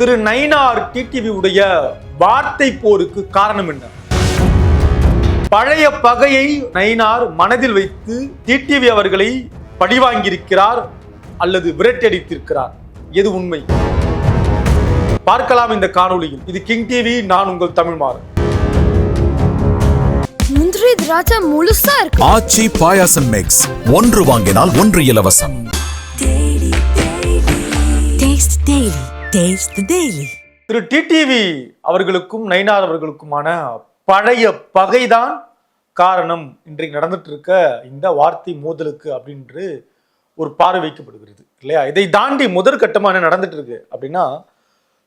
திரு Nainar TTV உடைய வார்த்தை போருக்கு காரணம் என்ன? பழைய பகையை நயினார் மனதில் வைத்து டிடிவி அவர்களை பழிவாங்கியிருக்கிறார் அல்லது விரட்டடித்திருக்கிறார் எது உண்மை? பார்க்கலாம் இந்த காணொளியில். இது கிங் டிவி நான் உங்கள் தமிழ்மாறன் முந்திரி திராட்சை முழுசா இருக்கு. ஆச்சி பாயாசம் மிக்ஸ் ஒன்று வாங்கினால் ஒன்று இலவசம். Taste திரு டிடிவி அவர்களுக்கும் நயினார் அவர்களுக்குமான பழைய பகைதான் காரணம் இன்றைக்கு நடந்துட்டு இருக்க இந்த வார்த்தை மோதலுக்கு அப்படின்று ஒரு பார்வை வைக்கப்படுகிறது இல்லையா? இதை தாண்டி முதற்கட்டமாக என்ன நடந்துட்டு இருக்கு அப்படின்னா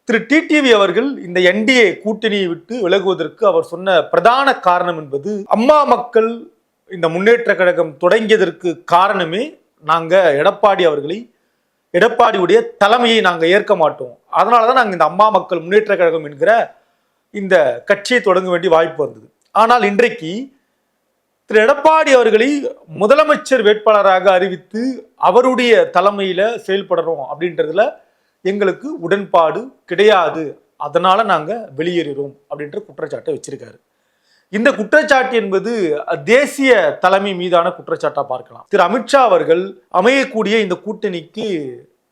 திரு டிடிவி அவர்கள் இந்த என்டிஏ கூட்டணியை விட்டு விலகுவதற்கு அவர் சொன்ன பிரதான காரணம் என்பது அம்மா மக்கள் இந்த முன்னேற்ற கழகம் தொடங்கியதற்கு காரணமே நாங்கள் எடப்பாடி அவர்களை எடப்பாடியுடைய தலைமையை நாங்கள் ஏற்க மாட்டோம். அதனால தான் நாங்கள் இந்த அம்மா மக்கள் முன்னேற்ற கழகம் என்கிற இந்த கட்சியை தொடங்க வேண்டிய வாய்ப்பு வந்தது. ஆனால் இன்றைக்கு திரு எடப்பாடி அவர்களை முதலமைச்சர் வேட்பாளராக அறிவித்து அவருடைய தலைமையில் செயல்படணும் அப்படின்றதுல எங்களுக்கு உடன்பாடு கிடையாது. அதனால நாங்கள் வெளியேறுகிறோம் அப்படின்ற குற்றச்சாட்டை வச்சிருக்காரு. இந்த குற்றச்சாட்டு என்பது தேசிய தலைமை மீதான குற்றச்சாட்டா பார்க்கலாம். திரு அமித்ஷா அவர்கள் அமையக்கூடிய இந்த கூட்டணிக்கு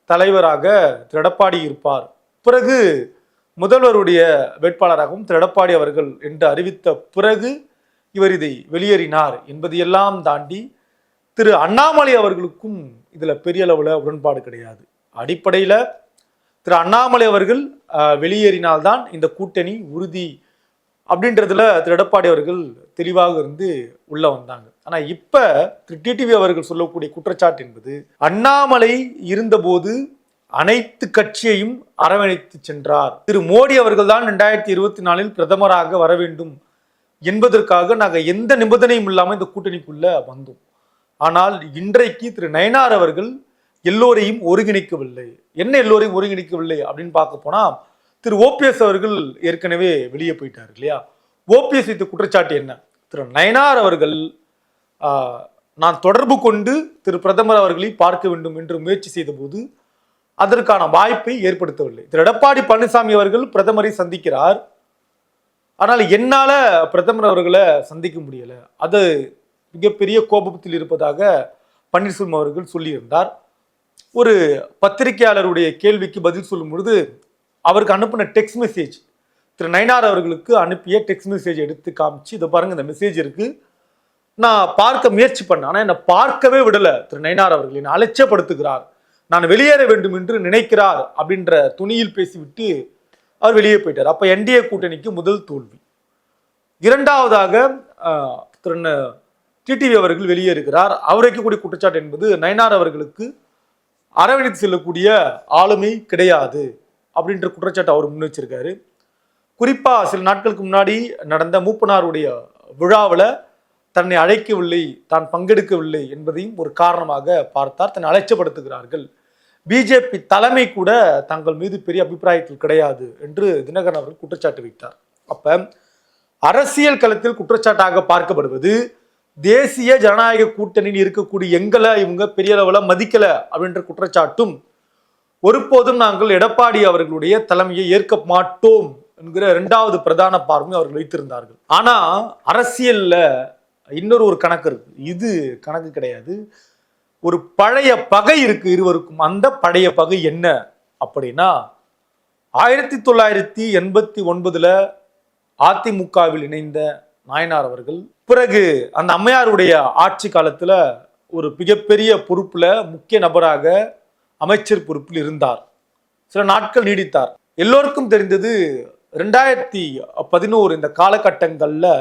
தலைவராக திரு எடப்பாடி இருப்பார். பிறகு முதல்வருடைய வேட்பாளராகவும் திரு எடப்பாடி அவர்கள் என்று அறிவித்த பிறகு இவர் இதை வெளியேறினார் என்பதையெல்லாம் தாண்டி திரு அண்ணாமலை அவர்களுக்கும் இதில் பெரிய அளவில் உடன்பாடு கிடையாது. அடிப்படையில் திரு அண்ணாமலை அவர்கள் வெளியேறினால்தான் இந்த கூட்டணி உறுதி அப்படின்றதுல திரு எடப்பாடி அவர்கள் தெளிவாக இருந்து உள்ள வந்தாங்க. ஆனா இப்ப திரு டிடிவி அவர்கள் சொல்லக்கூடிய குற்றச்சாட்டு என்பது அண்ணாமலை இருந்தபோது அனைத்து கட்சியையும் அரவணைத்து சென்றார். திரு மோடி அவர்கள் தான் ரெண்டாயிரத்தி இருபத்தி நாலில் பிரதமராக வர வேண்டும் என்பதற்காக நாங்கள் எந்த நிபந்தனையும் இல்லாமல் இந்த கூட்டணிக்குள்ள வந்தோம். ஆனால் இன்றைக்கு திரு நயனார் அவர்கள் எல்லோரையும் ஒருங்கிணைக்கவில்லை. என்ன எல்லோரையும் ஒருங்கிணைக்கவில்லை அப்படின்னு பார்க்க போனா திரு ஓபிஎஸ் அவர்கள் ஏற்கனவே வெளியே போயிட்டார் இல்லையா? ஓபிஎஸ் வைத்த குற்றச்சாட்டு என்ன? திரு நயனார் அவர்கள் நான் தொடர்பு கொண்டு திரு பிரதமர் அவர்களை பார்க்க வேண்டும் என்று முயற்சி செய்தபோது அதற்கான வாய்ப்பை ஏற்படுத்தவில்லை. திரு எடப்பாடி பழனிசாமி அவர்கள் பிரதமரை சந்திக்கிறார். ஆனால் என்னால் பிரதமர் அவர்களை சந்திக்க முடியலை. அது மிகப்பெரிய கோபத்தில் இருப்பதாக பன்னீர்செல்வம் அவர்கள் சொல்லியிருந்தார். ஒரு பத்திரிகையாளருடைய கேள்விக்கு பதில் சொல்லும் பொழுது அவருக்கு அனுப்பின டெக்ஸ்ட் மெசேஜ் திரு நயனார் அவர்களுக்கு அனுப்பிய டெக்ஸ்ட் மெசேஜ் எடுத்து காமிச்சு இதை பாருங்க இந்த மெசேஜ் இருக்கு. நான் பார்க்க முயற்சி பண்ணேன். ஆனால் என்னை பார்க்கவே விடலை. திரு நயனார் அவர்கள் என்னை அலட்சியப்படுத்துகிறார். நான் வெளியேற வேண்டும் என்று நினைக்கிறார். அப்படின்ற துணியில் பேசிவிட்டு அவர் வெளியே போயிட்டார். அப்போ என்டிஏ கூட்டணிக்கு முதல் தோல்வி. இரண்டாவதாக திரு டிடிவி அவர்கள் வெளியேறுகிறார். அவர் வைக்கக்கூடிய குற்றச்சாட்டு என்பது நயனார் அவர்களுக்கு அரவணைத்து செல்லக்கூடிய ஆளுமை கிடையாது. அப்படின்ற குற்றச்சாட்டு அவர் முன் வச்சிருக்காரு குறிப்பாக சில நாட்களுக்கு முன்னாடி நடந்த மூப்பனாருடைய விழாவில் தன்னை அழைக்கவில்லை தான் பங்கெடுக்கவில்லை என்பதையும் ஒரு காரணமாக பார்த்தார். தன்னை அழைச்சப்படுத்துகிறார்கள் பிஜேபி தலைமை கூட தங்கள் மீது பெரிய அபிப்பிராயத்தில் கிடையாது என்று தினகரன் அவர்கள் குற்றச்சாட்டு வைத்தார். அப்போ அரசியல் களத்தில் குற்றச்சாட்டாக பார்க்கப்படுவது தேசிய ஜனநாயக கூட்டணியில் இருக்கக்கூடிய எங்களை இவங்க பெரிய அளவில் மதிக்கலை அப்படின்ற குற்றச்சாட்டும் ஒருபோதும் நாங்கள் எடப்பாடி அவர்களுடைய தலைமையை ஏற்க மாட்டோம் என்கிற இரண்டாவது பிரதான பார்வை அவர்கள் வைத்திருந்தார்கள். ஆனா அரசியல்ல இன்னொரு ஒரு கணக்கு இருக்கு. இது கணக்கு கிடையாது. ஒரு பழைய பகை இருக்கு இருவருக்கும். அந்த பழைய பகை என்ன அப்படின்னா ஆயிரத்தி தொள்ளாயிரத்தி எண்பத்தி ஒன்பதுல அதிமுகவில் இணைந்த நாயனார் அவர்கள் பிறகு அந்த அம்மையாருடைய ஆட்சி காலத்துல ஒரு மிகப்பெரிய பொறுப்புல முக்கிய நபராக அமைச்சர் பொறுப்பில் இருந்தார். சில நாட்கள் நீடித்தார். எல்லோருக்கும் தெரிந்தது ரெண்டாயிரத்தி பதினோரு இந்த காலகட்டங்களில்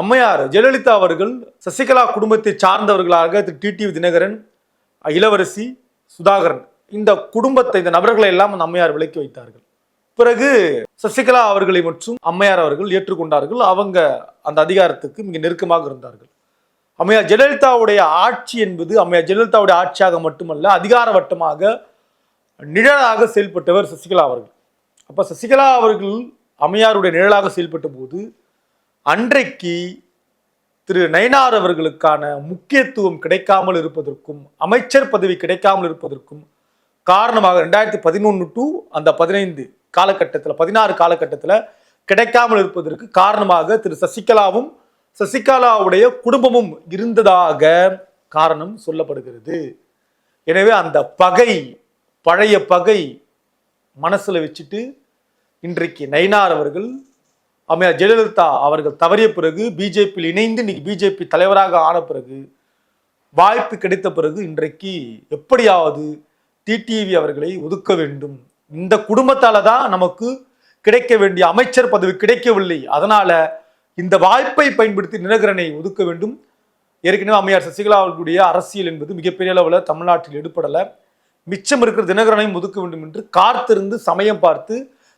அம்மையார் ஜெயலலிதா அவர்கள் சசிகலா குடும்பத்தை சார்ந்தவர்களாக திரு. டிடிவி தினகரன் இளவரசி சுதாகரன் இந்த குடும்பத்தை இந்த நபர்களை எல்லாம் அந்த அம்மையார் விலக்கி வைத்தார்கள். பிறகு சசிகலா அவர்களை மற்றும் அம்மையார் அவர்கள் ஏற்றுக்கொண்டார்கள். அவங்க அந்த அதிகாரத்துக்கு மிக நெருக்கமாக இருந்தார்கள். அம்மையார் ஜெயலலிதாவுடைய ஆட்சி என்பது அம்மையார் ஜெயலலிதாவுடைய ஆட்சியாக மட்டுமல்ல அதிகார வட்டமாக நிழலாக செயல்பட்டவர் சசிகலா அவர்கள். அப்போ சசிகலா அவர்கள் அம்மையாருடைய நிழலாக செயல்பட்ட போது அன்றைக்கு திரு நயனார் அவர்களுக்கான முக்கியத்துவம் கிடைக்காமல் இருப்பதற்கும் அமைச்சர் பதவி கிடைக்காமல் இருப்பதற்கும் காரணமாக ரெண்டாயிரத்தி பதினொன்று டு அந்த பதினைந்து காலகட்டத்தில் பதினாறு காலகட்டத்தில் கிடைக்காமல் இருப்பதற்கு காரணமாக திரு சசிகலாவும் சசிகலாவுடைய குடும்பமும் இருந்ததாக காரணம் சொல்லப்படுகிறது. எனவே அந்த பகை பழைய பகை மனசில் வச்சுட்டு இன்றைக்கு நயினார் அவர்கள் அம்மையார் ஜெயலலிதா அவர்கள் தவறிய பிறகு பிஜேபியில் இணைந்து இன்னைக்கு பிஜேபி தலைவராக ஆன பிறகு வாய்ப்பு கிடைத்த பிறகு இன்றைக்கு எப்படியாவது டிடிவி அவர்களை ஒதுக்க வேண்டும். இந்த குடும்பத்தால தான் நமக்கு கிடைக்க வேண்டிய அமைச்சர் பதவி கிடைக்கவில்லை. அதனால இந்த வாய்ப்பை பயன்படுத்தி நிலகரனை ஒதுக்க வேண்டும். ஏற்கனவே அம்மையார் சசிகலா அவர்களுடைய அரசியல் என்பது மிகப்பெரிய அளவில் தமிழ்நாட்டில் எடுப்படலை மிச்சம் இருக்கிற தினகரனையும் ஒதுக்க வேண்டும் என்று காத்திருந்து சமயம் பார்த்து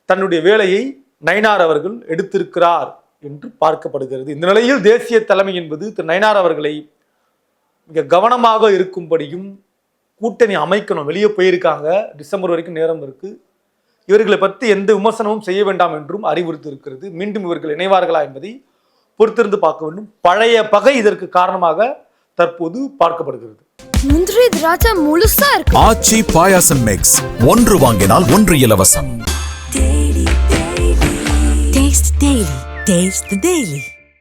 தன்னுடைய வேலையை நயனார் அவர்கள் எடுத்திருக்கிறார் என்று பார்க்கப்படுகிறது. இந்த நிலையில் தேசிய தலைமை என்பது திரு நயனார் அவர்களை மிக கவனமாக இருக்கும்படியும் கூட்டணி அமைக்கணும். வெளியே போயிருக்காங்க. டிசம்பர் வரைக்கும் நேரம் இருக்கு. இவர்களை பற்றி எந்த விமர்சனமும் செய்ய வேண்டாம் என்றும் அறிவுறுத்தி இருக்கிறது மீண்டும் இவர்கள் இணைவார்களா என்பதை பொறுத்திருந்து பார்க்க வேண்டும். பழைய பகை இதற்கு காரணமாக தற்போது பார்க்கப்படுகிறது. முந்திரி திராட்சை முழுசா இருக்கு. ஆச்சி பாயாசம் மிக்ஸ் ஒன்று வாங்கினால் ஒன்று இலவசம். Taste